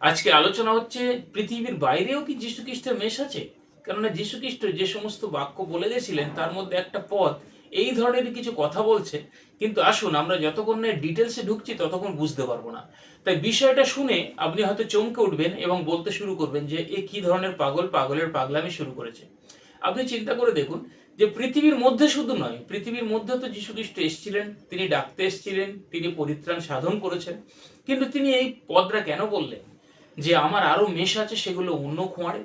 আজকে আলোচনা হচ্ছে, পৃথিবীর বাইরেও কি যীশু খ্রিস্টের মেশ আছে? কেননা যীশু খ্রিস্ট যে সমস্ত বাক্য বলে গেছিলেন, তার মধ্যে একটা পদ এই ধরনের কিছু কথা বলছে। কিন্তু আসুন, আমরা যতক্ষণ না ডিটেলসে ঢুকছি, ততক্ষণ বুঝতে পারব না। তাই বিষয়টা শুনে আপনি হয়তো চমকে উঠবেন এবং বলতে শুরু করবেন যে, এ কি ধরনের পাগল, পাগলের পাগলামি শুরু করেছে? আপনি চিন্তা করে দেখুন যে, পৃথিবীর মধ্যে শুধু নয়, পৃথিবীর মধ্যে তো যীশু খ্রিস্ট এসেছিলেন, তিনি ডাকতে এসেছিলেন, তিনি পরিত্রাণ সাধন করেছেন। কিন্তু তিনি এই পদটা কেন বললেন? যে আমার আরও মেশ আছে সেগুলো অন্য খোঁয়াড়ের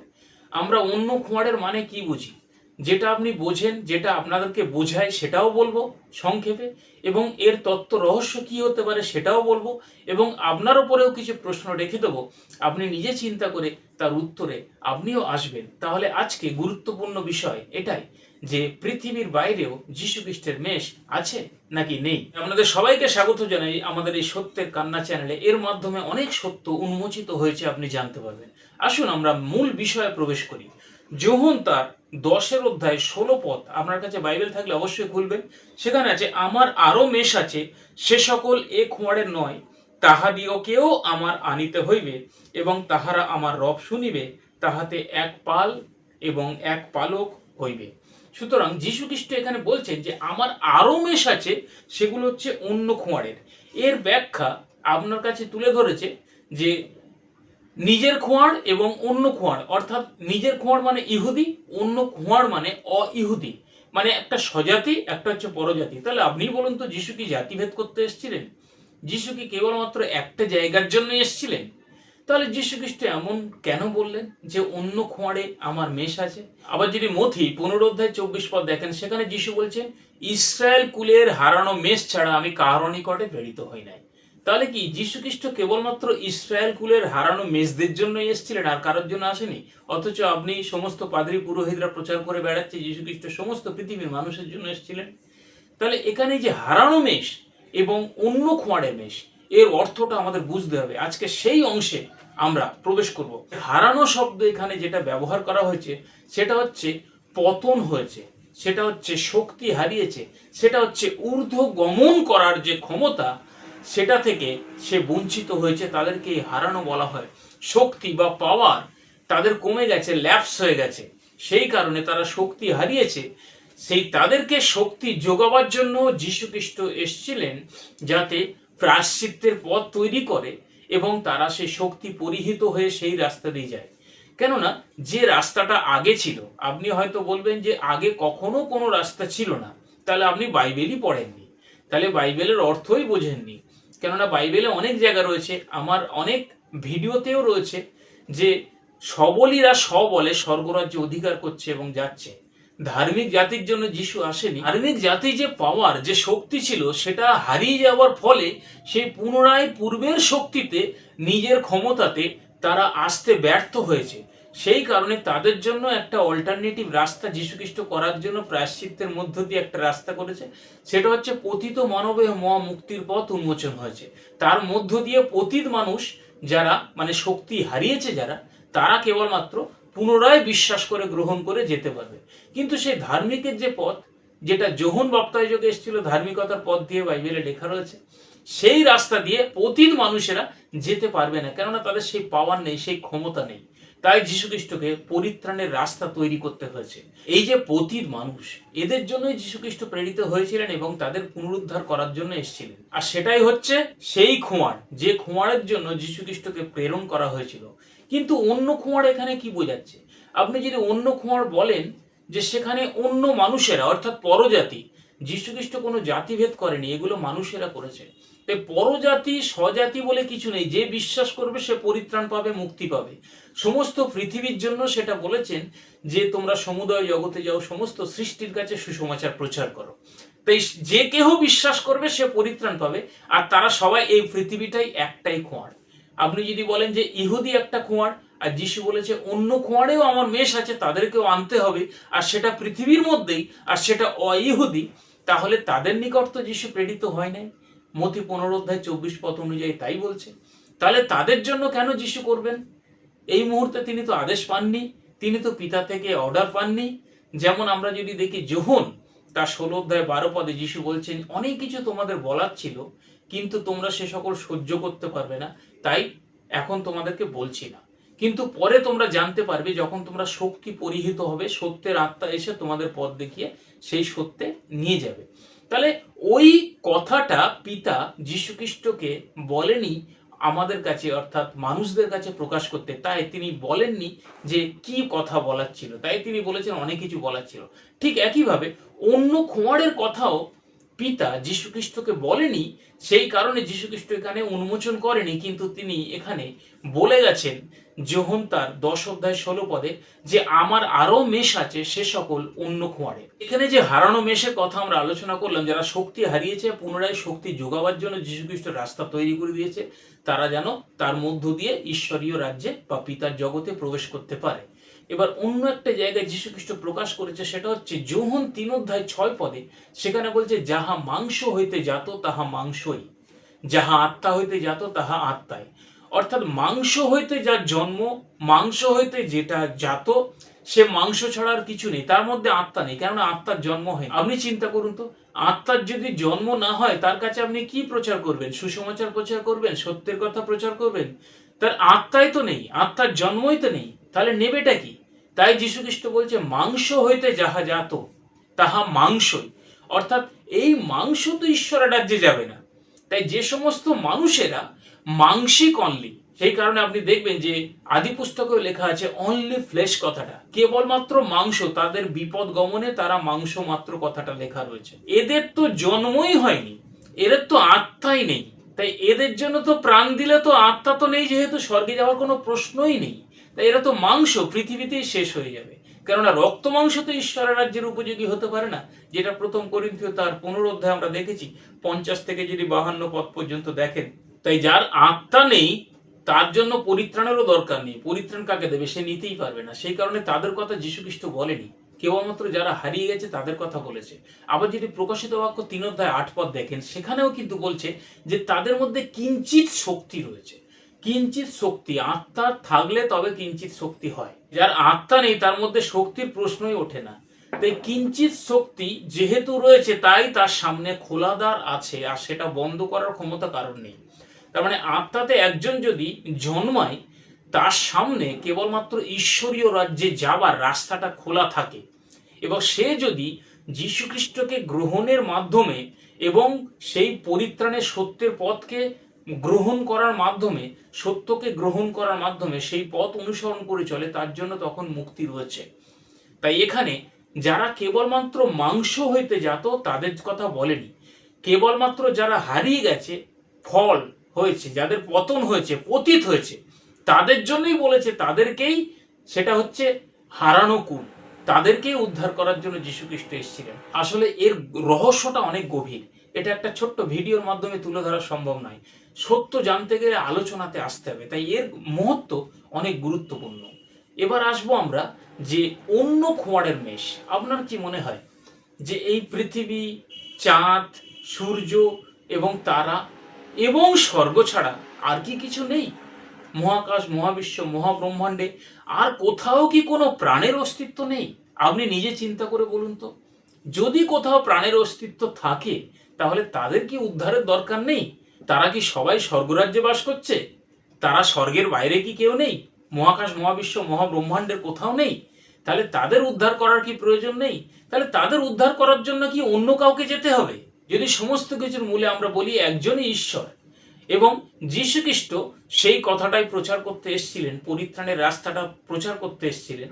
আমরা অন্য খোঁয়াড়ের মানে কি বুঝি? যেটা আপনি বোঝেন, যেটা আপনাদেরকে বোঝায়, সেটাও বলব সংক্ষেপে। এবং এর তত্ত্ব রহস্য কি হতে পারে সেটাও বলব। এবং আপনার ওপরেও কিছু প্রশ্ন রেখে দেবো। আপনি নিজে চিন্তা করে তার উত্তরে আপনিও আসবেন। তাহলে আজকে গুরুত্বপূর্ণ বিষয় এটাই। যে পৃথিবীর বাইরেও যীশু খ্রিস্টের মেষ আছে নাকি নেই? আপনাদের সবাইকে স্বাগত জানাই আমাদের এই সত্যের কান্না চ্যানেলে এর মাধ্যমে অনেক সত্য উন্মোচিত হয়েছে, আপনি জানতে পারবেন। আসুন আমরা মূল বিষয়ে প্রবেশ করি। যোহন তার দশের অধ্যায় ষোলো পথ। আপনার কাছে বাইবেল থাকলে অবশ্যই খুলবেন। সেখানে আছে, আমার আরও মেষ আছে, সে সকল এ খোঁয়াড়ের নয়। তাহাদিওকেও আমার আনিতে হইবে এবং তাহারা আমার রব শুনিবে। তাহাতে এক পাল এবং এক পালক হইবে। সুতরাং যীশু খ্রিস্ট এখানে বলছেন যে, আমার আরও মেষ আছে, সেগুলো হচ্ছে অন্য খোঁয়ারের। এর ব্যাখ্যা আপনার কাছে তুলে ধরেছে যে, নিজের খোঁয়ার এবং অন্য খোঁয়ার, অর্থাৎ নিজের খোঁয়ার মানে ইহুদি, অন্য খোঁয়ার মানে অ ইহুদি মানে একটা স্বজাতি, একটা হচ্ছে পরজাতি। তাহলে আপনি বলুন তো, যিশু কি জাতিভেদ করতে এসেছিলেন? যিশু কি কেবলমাত্র একটা জায়গার জন্য এসেছিলেন? তাহলে যীশু খ্রিস্ট এমন কেন বললেন যে অন্য খোঁয়াড়ে আমার মেষ আছে? আবার যদি মথি পনেরো অধ্যায় চব্বিশ পদ দেখেন, সেখানে যিশু বলছেন, ইসরায়েল কুলের হারানো মেষ ছাড়া আমি কারও নিকটে প্রেরিত হই নাই। তাহলে কি যীশু খ্রিস্ট কেবলমাত্র ইসরায়েল কুলের হারানো মেষদের জন্য এসেছিলেন আর কারোর জন্য আসেনি? অথচ আপনি সমস্ত পাদ্রী পুরোহিতরা প্রচার করে বেড়াচ্ছে যীশু খ্রিস্ট সমস্ত পৃথিবীর মানুষের জন্য এসেছিলেন। তাহলে এখানে যে হারানো মেষ এবং অন্য খোঁয়াড়ের মেষ, এর অর্থটা আমাদের বুঝতে হবে। আজকে সেই অংশে আমরা প্রবেশ করব। হারানো শব্দ এখানে যেটা ব্যবহার করা হয়েছে, সেটা হচ্ছে পতন হয়েছে, সেটা হচ্ছে শক্তি হারিয়েছে, সেটা হচ্ছে ঊর্ধ্ব গমন করার যে ক্ষমতা, সেটা থেকে সে বঞ্চিত হয়েছে, তাদেরকে হারানো বলা হয়। শক্তি বা পাওয়ার তাদের কমে গেছে ল্যাপস হয়ে গেছে। সেই কারণে তারা শক্তি হারিয়েছে। সেই তাদেরকে শক্তি যোগাবার জন্য যীশু খ্রিস্ট এসেছিলেন যাতে প্রাশ্চিত্যের পথ তৈরি করে এবং তারা সেই শক্তি পরিহিত হয়ে সেই রাস্তা দিয়ে যায়। কেননা, যে রাস্তাটা আগে ছিল, আপনি হয়তো বলবেন যে আগে কখনো কোনো রাস্তা ছিল না, তাহলে আপনি বাইবেলই পড়েননি। তাহলে বাইবেলের অর্থই বোঝেননি। কেননা, বাইবেলে অনেক জায়গা রয়েছে, আমার অনেক ভিডিওতেও রয়েছে যে সবলীরা সবলে স্বর্গরাজ্য অধিকার করছে এবং যাচ্ছে। ধার্মিক জাতির জন্য যিশু আসেনি। ধার্মিক জাতি যে পাওয়ার যে শক্তি ছিল, সেটা হারিয়ে যাওয়ার ফলে সেই পুনরায় পূর্বের শক্তিতে, নিজের ক্ষমতাতে তারা আসতে ব্যর্থ হয়েছে। সেই কারণে তাদের জন্য একটা অল্টারনেটিভ রাস্তা যীশুখ্রিস্ট করার জন্য প্রায়শ্চিত্তের মধ্য দিয়ে একটা রাস্তা করেছে। সেটা হচ্ছে পতিত মানবে মহা মুক্তির পথ উন্মোচন হয়েছে। তার মধ্য দিয়ে পতিত মানুষ যারা মানে শক্তি হারিয়েছে যারা, তারা কেবলমাত্র পুনরায় বিশ্বাস করে গ্রহণ করে যেতে পারবে। কিন্তু সেই ধার্মিকের যে পথ, যেটা যোহন বক্তায় যোগে এসেছিল, ধার্মিকতার পথ দিয়ে বাইবেলে লেখা রয়েছে, সেই রাস্তা দিয়ে পতিত মানুষেরা যেতে পারবে না। কেননা তাদের সেই পাওয়ার নেই, সেই ক্ষমতা নেই। তাই যীশুখ্রিস্টকে পরিত্রাণের রাস্তা তৈরি করতে হয়েছে। এই যে পতিত মানুষ, এদের জন্যই যীশুখ্রিস্ট প্রেরিত হয়েছিলেন এবং তাদের পুনরুদ্ধার করার জন্য এসেছিলেন। আর সেটাই হচ্ছে সেই খোঁয়ার, যে খোঁয়ারের জন্য যীশুখ্রিস্টকে প্রেরণ করা হয়েছিল। কিন্তু অন্য খোঁয়ার এখানে কি বোঝাচ্ছে? আপনি যদি অন্য খোঁয়ার বলেন যে সেখানে অন্য মানুষেরা, অর্থাৎ পরজাতি, যীশুখ্রিস্ট কোনো জাতিভেদ করেনি, এগুলো মানুষেরা করেছে। তাই পরজাতি, স্বজাতি বলে কিছু নেই। যে বিশ্বাস করবে, সে পরিত্রাণ পাবে, মুক্তি পাবে। সমস্ত পৃথিবীর জন্য সেটা বলেছেন যে তোমরা সমুদয় জগতে যাও, সমস্ত সৃষ্টির কাছে সুসমাচার প্রচার করো। তাই যে কেহ বিশ্বাস করবে, সে পরিত্রাণ পাবে। আর তারা সবাই এই পৃথিবীটাই একটাই খোঁয়ার আপনি যদি বলেন যে ইহুদি একটা খোঁয়ার আর যিশু বলেছে অন্য খোঁয়ারেও আমার মেষ আছে, তাদেরকেও আনতে হবে, আর সেটা পৃথিবীর মধ্যেই, আর সেটা অইহুদি, তাহলে তাদের নিকট তো যিশু প্রেরিত হয় নাই। মতি পনেরো অধ্যায় চব্বিশ পথ অনুযায়ী তাই বলছে। তাহলে তাদের জন্য কেন যিশু করবেন? এই মুহূর্তে তিনি তো আদেশ পাননি, তিনি তো পিতা থেকে অর্ডার পাননি। যেমন আমরা যদি দেখি যোহন তার ষোলো অধ্যায় বারো পদে যিশু বলছেন, অনেক কিছু তোমাদের বলার ছিল কিন্তু তোমরা সে সকল সহ্য করতে পারবে না। তাই এখন তোমাদেরকে বলছি না। কিন্তু পরে তোমরা জানতে পারবে, যখন তোমরা শক্তি পরিহিত হবে, সত্যের আত্মা এসে তোমাদের পথ দেখিয়ে সেই সত্যে নিয়ে যাবে। তাহলে ওই কথাটা পিতা যীশুখ্রিস্টকে বলেনি আমাদের কাছে, অর্থাৎ মানুষদের কাছে প্রকাশ করতে। তাই তিনি বলেননি যে কি কথা বলার ছিল। তাই তিনি বলেছেন, অনেক কিছু বলার ছিল। ঠিক একইভাবে অন্য খোঁয়াড়ের কথাও পিতা যীশুখ্রিস্টকে বলেনি, সেই কারণে যীশুখ্রিস্ট এখানে উন্মোচন করেনি, কিন্তু তিনি এখানে বলে গেছেন যোহন তার দশ অধ্যায় ষোলো পদে যে আমার আরও মেষ আছে, সে সকল অন্য খোঁয়াড়ে এখানে যে হারানো মেষের কথা আমরা আলোচনা করলাম, যারা শক্তি হারিয়েছে, পুনরায় শক্তি যোগাবার জন্য যীশুখ্রিস্ট রাস্তা তৈরি করে দিয়েছে, তারা যেন তার মধ্য দিয়ে ঈশ্বরীয় রাজ্যে বা পিতার জগতে প্রবেশ করতে পারে। এবার অন্য একটা জায়গায় যীশু খ্রিস্ট প্রকাশ করেছে, সেটা হচ্ছে যোহন তিন অধ্যায় ছয় পদে। সেখানে বলছে, যাহা মাংস হইতে যাত, তাহা মাংসই। যাহা আত্মা হইতে যাত, তাহা আত্মায় অর্থাৎ মাংস হইতে যার জন্ম, মাংস হইতে যেটা জাত সে মাংস ছাড়া আর কিছু নেই। তার মধ্যে আত্মা নেই, কেননা আত্মার জন্ম হয় আপনি চিন্তা করুন তো, আত্মার যদি জন্ম না হয়, তার কাছে আপনি কি প্রচার করবেন? সুসমাচার প্রচার করবেন? সত্যের কথা প্রচার করবেন? তার আত্মাই তো নেই, আত্মার জন্মই তো নেই। তাহলে নেবেটা কি? তাই যীশুখ্রিস্ট বলছে, মাংস হইতে যাহা জাত তাহা মাংসই। অর্থাৎ এই মাংস তো ঈশ্বরের রাজ্যে যাবে না। তাই যে সমস্ত মানুষেরা মাংসিক অনলি সেই কারণে আপনি দেখবেন যে আদি পুস্তকেও লেখা আছে অনলি ফ্লেশ কথাটা। কেবলমাত্র মাংস, তাদের বিপদ গমনে তারা মাংস মাত্র কথাটা লেখা রয়েছে। এদের তো জন্মই হয়নি, এদের তো আত্মাই নেই। তাই এদের জন্য তো প্রাণ দিলে তো আত্মা তো নেই, যেহেতু স্বর্গে যাওয়ার কোনো প্রশ্নই নেই। তাই এরা তো মাংস পৃথিবীতেই শেষ হয়ে যাবে। কেননা রক্ত মাংস তো ঈশ্বরের রাজ্যের উপযোগী হতে পারে না, যেটা প্রথম করিন্থীয় তার পনেরো অধ্যায় আমরা দেখেছি, পঞ্চাশ থেকে যদি বাহান্ন পদ পর্যন্ত দেখেন। তাই যার আত্মা নেই, তার জন্য পরিত্রাণেরও দরকার নেই। পরিত্রাণ কাকে দেবে সে নিতেই পারবে না। সেই কারণে তাদের কথা যীশুখ্রিস্ট বলেনি। কেবলমাত্র যারা হারিয়ে গেছে তাদের কথা বলেছে। আবার যদি প্রকাশিত বাক্য তিন অধ্যায় আট পদ দেখেন, সেখানেও কিন্তু বলছে যে তাদের মধ্যে কিঞ্চিত শক্তি রয়েছে। কিঞ্চিত শক্তি, আত্মা থাকলে তবে কিঞ্চিত শক্তি হয়। যার আত্মা নেই, তার মধ্যে শক্তির প্রশ্নই ওঠে না। তাই কিঞ্চিত শক্তি যেহেতু রয়েছে, তাই তার সামনে খোলাদার আছে, আর সেটা বন্ধ করার ক্ষমতা কারণ নেই। তার মানে আত্মাতে একজন যদি জন্মায় তার সামনে কেবলমাত্র ঈশ্বরীয় রাজ্যে যাবার রাস্তাটা খোলা থাকে এবং সে যদি যীশুখ্রিস্টকে গ্রহণের মাধ্যমে এবং সেই পরিত্রাণের সত্যের পথকে গ্রহণ করার মাধ্যমে, সত্যকে গ্রহণ করার মাধ্যমে সেই পথ অনুসরণ করে চলে, তার জন্য তখন মুক্তি রয়েছে। তাই এখানে যারা কেবলমাত্র মাংস হইতে যাত, তাদের কথা বলেনি। কেবলমাত্র যারা হারিয়ে গেছে, ফল হয়েছে, যাদের পতন হয়েছে, পতিত হয়েছে তাদের জন্যই বলেছে, তাদেরকেই সেটা হচ্ছে হারানো কুল। তাদেরকেই উদ্ধার করার জন্য যীশুখ্রিস্ট এসেছিলেন। আসলে এর রহস্যটা অনেক গভীর। এটা একটা ছোট্ট ভিডিওর মাধ্যমে তুলে ধরা সম্ভব নয়। সত্য জানতে গেলে আলোচনাতে আসতে হবে। তাই এর মহত্ব অনেক গুরুত্বপূর্ণ। এবার আসব আমরা যে অন্য খোঁয়াড়ের মেষ। আপনার কি মনে হয় যে এই পৃথিবী, চাঁদ, সূর্য এবং তারা এবং স্বর্গ ছাড়া আর কি কিছু নেই? মহাকাশ, মহাবিশ্ব, মহাব্রহ্মাণ্ডে আর কোথাও কি কোনো প্রাণের অস্তিত্ব নেই? আপনি নিজে চিন্তা করে বলুন তো। যদি কোথাও প্রাণের অস্তিত্ব থাকে, তাহলে তাদের কি উদ্ধারের দরকার নেই? তারা কি সবাই স্বর্গরাজ্যে বাস করছে? তারা স্বর্গের বাইরে কি কেউ নেই? মহাকাশ, মহাবিশ্ব, মহাব্রহ্মাণ্ডের কোথাও নেই? তাহলে তাদের উদ্ধার করার কি প্রয়োজন নেই? তাহলে তাদের উদ্ধার করার জন্য কি অন্য কাউকে যেতে হবে? যদি সমস্ত কিছুর মূলে আমরা বলি একজনই ঈশ্বর এবং যীশুখ্রিস্ট সেই কথাটাই প্রচার করতে এসেছিলেন, পরিত্রাণের রাস্তাটা প্রচার করতে এসেছিলেন।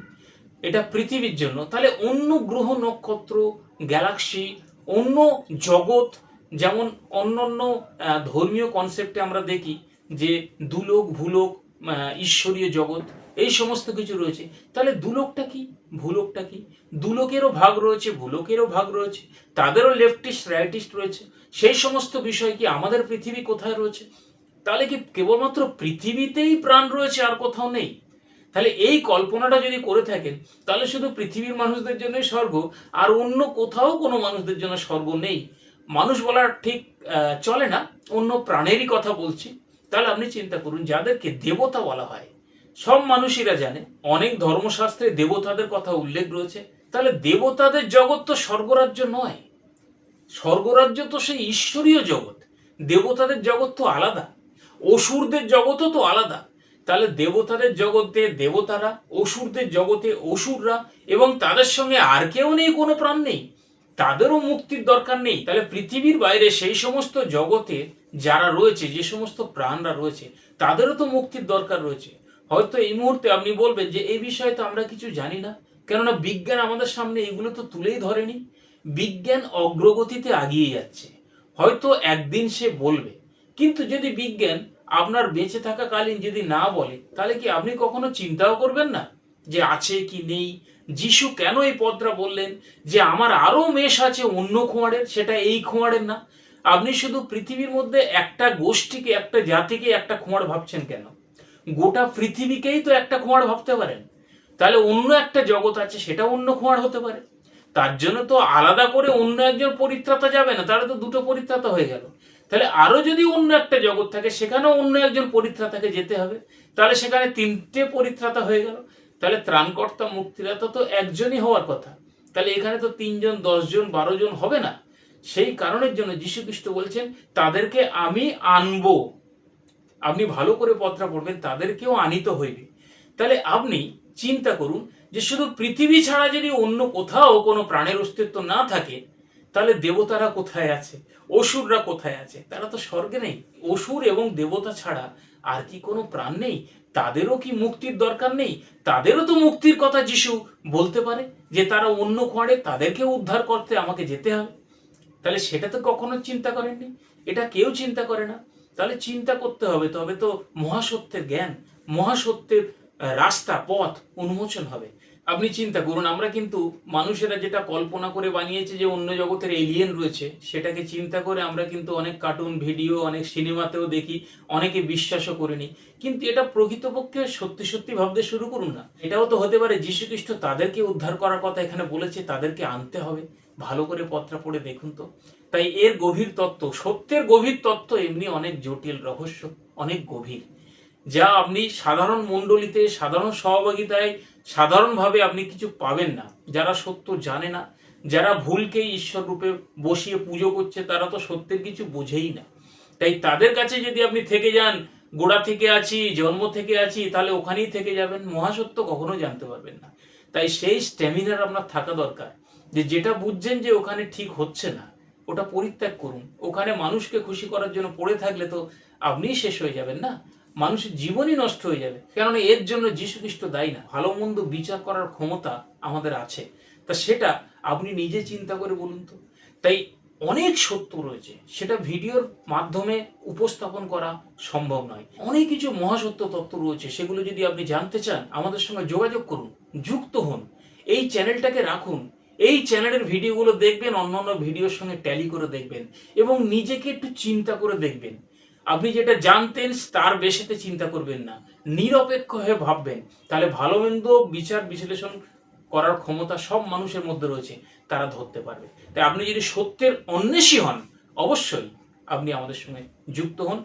এটা পৃথিবীর জন্য। তাহলে অন্য গ্রহ নক্ষত্র, গ্যালাক্সি, অন্য জগৎ, যেমন অন্য অন্য ধর্মীয় কনসেপ্টে আমরা দেখি যে দুলোক, ভূলোক ঈশ্বরীয় জগৎ, এই সমস্ত কিছু রয়েছে। তাহলে দুলোকটা কি? ভূলোকটা কি? দুলোকেরও ভাগ রয়েছে, ভূলোকেরও ভাগ রয়েছে, তাদেরও লেফটিস্ট রাইটিস্ট রয়েছে। সেই সমস্ত বিষয় কি আমাদের পৃথিবী কোথায় রয়েছে? তাহলে কি কেবলমাত্র পৃথিবীতেই প্রাণ রয়েছে আর কোথাও নেই? তাহলে এই কল্পনাটা যদি করে থাকেন, তাহলে শুধু পৃথিবীর মানুষদের জন্যই স্বর্গ, আর অন্য কোথাও কোনো মানুষদের জন্য স্বর্গ নেই। মানুষ বলার ঠিক চলে না, অন্য প্রাণেরই কথা বলছি। তাহলে আপনি চিন্তা করুন, যাদেরকে দেবতা বলা হয়, সব মানুষেরা জানে, অনেক ধর্মশাস্ত্রে দেবতাদের কথা উল্লেখ রয়েছে। তাহলে দেবতাদের জগৎ তো স্বর্গরাজ্য নয়। স্বর্গরাজ্য তো সেই ঈশ্বরীয় জগৎ। দেবতাদের জগৎ তো আলাদা। অসুরদের জগৎও তো আলাদা। তাহলে দেবতাদের জগতে দেবতারা, অসুরদের জগতে অসুররা, এবং তাদের সঙ্গে আর কেউ নেই, কোনো প্রাণ নেই। তাদেরও মুক্তির দরকার নেই। তাহলে পৃথিবীর বাইরে সেই সমস্ত জগতে যারা রয়েছে, যে সমস্ত প্রাণরা রয়েছে, তাদেরও তো মুক্তির দরকার রয়েছে। হয়তো এই মুহূর্তে আপনি বলবেন যে, এই বিষয়ে তো আমরা কিছু জানি না। কেননা বিজ্ঞান আমাদের সামনে এগুলো তো তুলেই ধরেনি। বিজ্ঞান অগ্রগতিতে আগিয়ে যাচ্ছে। হয়তো একদিন সে বলবে, কিন্তু যদি বিজ্ঞান আপনার বেঁচে থাকাকালীন যদি না বলে, তাহলে কি আপনি কখনো চিন্তাও করবেন না? যে আছে কি নেই? যিশু কেন এই পদটা বললেন? যে আমার আরও মেষ আছে অন্য খোঁয়াড়ের, সেটা এই খোঁয়াড়ের না। আপনি শুধু পৃথিবীর মধ্যে একটা গোষ্ঠীকে, একটা জাতিকে, একটা খোঁয়াড় ভাবছেন কেন? গোটা পৃথিবীকেই তো একটা খোঁয়াড় ভাবতে পারেন। তাহলে অন্য একটা জগৎ আছে সেটা অন্য খোঁয়াড় হতে পারে। তার জন্য তো আলাদা করে অন্য একজন পরিত্রাতা যাবে না, তাহলে তো দুটো পরিত্রাতা হয়ে গেল। তাহলে আরও যদি অন্য একটা জগৎ থাকে, সেখানেও অন্য একজন পরিত্রাতাকে যেতে হবে। তাহলে সেখানে তিনটে পরিত্রাতা হয়ে গেল। তাহলে ত্রাণকর্তা মুক্তিদাতা তো একজনই হওয়ার কথা। তাহলে এখানে তো তিনজন, দশজন বারো জন হবে না। সেই কারণের জন্য যীশু খ্রিস্ট বলছেন, তাদেরকে আমি আনব। আপনি ভালো করে পত্রা পড়বেন, তাদেরকেও আনিত হইবে। তাহলে আপনি চিন্তা করুন যে শুধু পৃথিবী ছাড়া যদি অন্য কোথাও কোনো প্রাণের অস্তিত্ব না থাকে, তাহলে দেবতারা কোথায় আছে? অসুররা কোথায় আছে? তারা তো স্বর্গে নেই। অসুর এবং দেবতা ছাড়া আর কি কোনো প্রাণ নেই? তাদেরও কি মুক্তির দরকার নেই? তাদেরও তো মুক্তির কথা যিশু বলতে পারে যে তারা অন্য খোঁড়ে তাদেরকে উদ্ধার করতে আমাকে যেতে হবে। তাহলে সেটা তো কখনো চিন্তা করেননি। এটা কেউ চিন্তা করে না। তাহলে চিন্তা করতে হবে। তবে তো মহাসত্যের জ্ঞান, মহাসত্যের রাস্তা, পথ উন্মোচন হবে। আপনি চিন্তা করুন, আমরা কিন্তু মানুষেরা যেটা কল্পনা করে বানিয়েছে যে অন্য জগতের এলিয়েন রয়েছে, সেটাকে চিন্তা করে আমরা কিন্তু অনেক কার্টুন ভিডিও অনেক সিনেমাতেও দেখি, অনেকে বিশ্বাসও করিনি কিন্তু এটা প্রকৃতপক্ষে সত্যি সত্যি ভাবতে শুরু করুন না। এটাও তো হতে পারে যীশু খ্রিস্ট তাদেরকে উদ্ধার করার কথা এখানে বলেছে, তাদেরকে আনতে হবে। ভালো করে পত্রা পড়ে দেখুন তো। তাই এর গভীর তত্ত্ব, সত্যের গভীর তত্ত্ব এমনি অনেক জটিল রহস্য, অনেক গভীর। যা আপনি সাধারণ মণ্ডলীতে, সাধারণ সহভাগিতায়, সাধারণভাবে আপনি কিছু পাবেন না। যারা সত্য জানে না, যারা ভুলকে ঈশ্বর রূপে বসিয়ে পুজো করছে, তারা তো সত্যের কিছু বোঝেই না। তাই তাদের কাছে যদি আপনি থেকে যান, গোড়া থেকে আছি, জন্ম থেকে আছি, তাহলে ওখানেই থেকে যাবেন, মহাসত্য কখনো জানতে পারবেন না। তাই সেই স্ট্যামিনার আপনার থাকা দরকার, যে যেটা বুঝছেন যে ওখানে ঠিক হচ্ছে না, ওটা পরিত্যাগ করুন। ওখানে মানুষকে খুশি করার জন্য পড়ে থাকলে তো আপনিই শেষ হয়ে যাবেন না। মানুষের জীবনই নষ্ট হয়ে যাবে। কেননা এর জন্য যীশু খ্রিস্ট দায়ী না। ভালো মন্দ বিচার করার ক্ষমতা আমাদের আছে। তা সেটা আপনি নিজে চিন্তা করে বলুন তো। তাই অনেক সত্য রয়েছে। সেটা ভিডিওর মাধ্যমে উপস্থাপন করা সম্ভব নয়। অনেক কিছু মহাসত্য তত্ত্ব রয়েছে। সেগুলো যদি আপনি জানতে চান, আমাদের সঙ্গে যোগাযোগ করুন, যুক্ত হন। এই চ্যানেলটাকে রাখুন। এই চ্যানেলের ভিডিওগুলো দেখবেন, অন্যান্য ভিডিওর সঙ্গে ট্যালি করে দেখবেন এবং নিজেকে একটু চিন্তা করে দেখবেন। আপনি যেটা জানতেন, তার বেশিতে চিন্তা করবেন না। নিরপেক্ষ হয়ে ভাববেন। তাহলে ভালো মন্দ বিচার বিশ্লেষণ করার ক্ষমতা সব মানুষের মধ্যে রয়েছে, তারা ধরতে পারবে। তাই আপনি যদি সত্যের অন্বেষী হন, অবশ্যই আপনি আমাদের সঙ্গে যুক্ত হন।